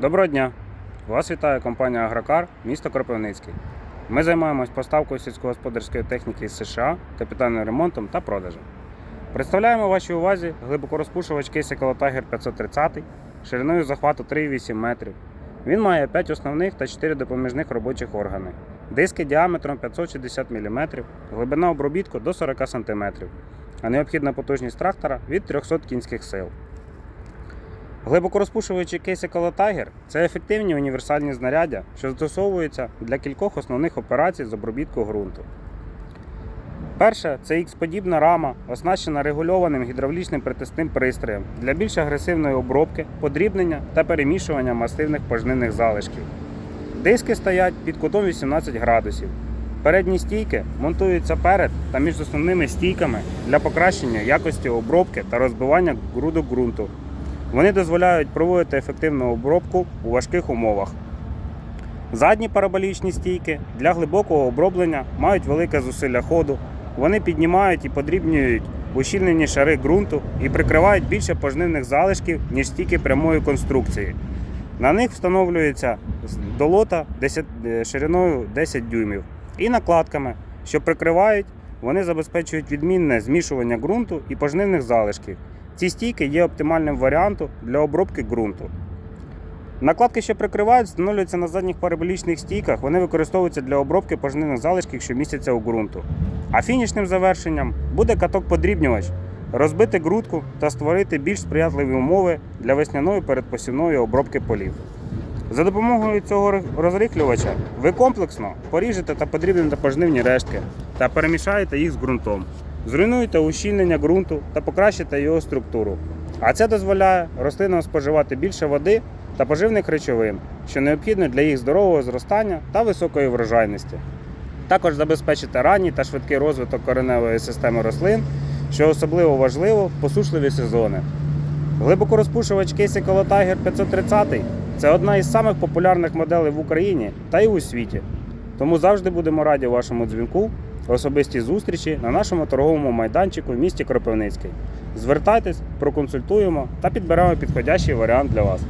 Доброго дня! Вас вітає компанія Агрокар, місто Кропивницький. Ми займаємось поставкою сільськогосподарської техніки з США, капітальним ремонтом та продажем. Представляємо вашій увазі глибокорозпушувач кейси Tiger 530 шириною захвату 3,8 метрів. Він має 5 основних та 4 допоміжних робочих органи. Диски діаметром 560 мм, глибина обробітку до 40 см, а необхідна потужність трактора від 300 кінських сил. Глибокорозпушувачі кейси Tiger – це ефективні універсальні знаряддя, що застосовуються для кількох основних операцій з обробітку ґрунту. Перше це X-подібна рама, оснащена регульованим гідравлічним притисним пристроєм для більш агресивної обробки, подрібнення та перемішування масивних пожнивних залишків. Диски стоять під кутом 18 градусів. Передні стійки монтуються перед та між основними стійками для покращення якості обробки та розбивання грудок ґрунту. Вони дозволяють проводити ефективну обробку у важких умовах. Задні параболічні стійки для глибокого оброблення мають велике зусилля ходу. Вони піднімають і подрібнюють ущільнені шари ґрунту і прикривають більше пожнивних залишків, ніж стійки прямої конструкції. На них встановлюється долота 10, е, шириною 10 дюймів і накладками, що прикривають, вони забезпечують відмінне змішування ґрунту і пожнивних залишків. Ці стійки є оптимальним варіантом для обробки ґрунту. Накладки, що прикривають, встановлюються на задніх параболічних стійках. Вони використовуються для обробки пожнивних залишків, що містяться у ґрунту. А фінішним завершенням буде каток-подрібнювач, розбити грудку та створити більш сприятливі умови для весняної передпосівної обробки полів. За допомогою цього розрихлювача ви комплексно поріжете та подрібните пожнивні рештки та перемішаєте їх з ґрунтом. Зруйнуєте ущільнення ґрунту та покращите його структуру. А це дозволяє рослинам споживати більше води та поживних речовин, що необхідно для їх здорового зростання та високої врожайності. Також забезпечити ранній та швидкий розвиток кореневої системи рослин, що особливо важливо в посушливі сезони. Глибокорозпушувач кейси Tiger 530 це одна із самих популярних моделей в Україні та й у світі. Тому завжди будемо раді вашому дзвінку, особистій зустрічі на нашому торговому майданчику в місті Кропивницький. Звертайтесь, проконсультуємо та підберемо підходящий варіант для вас.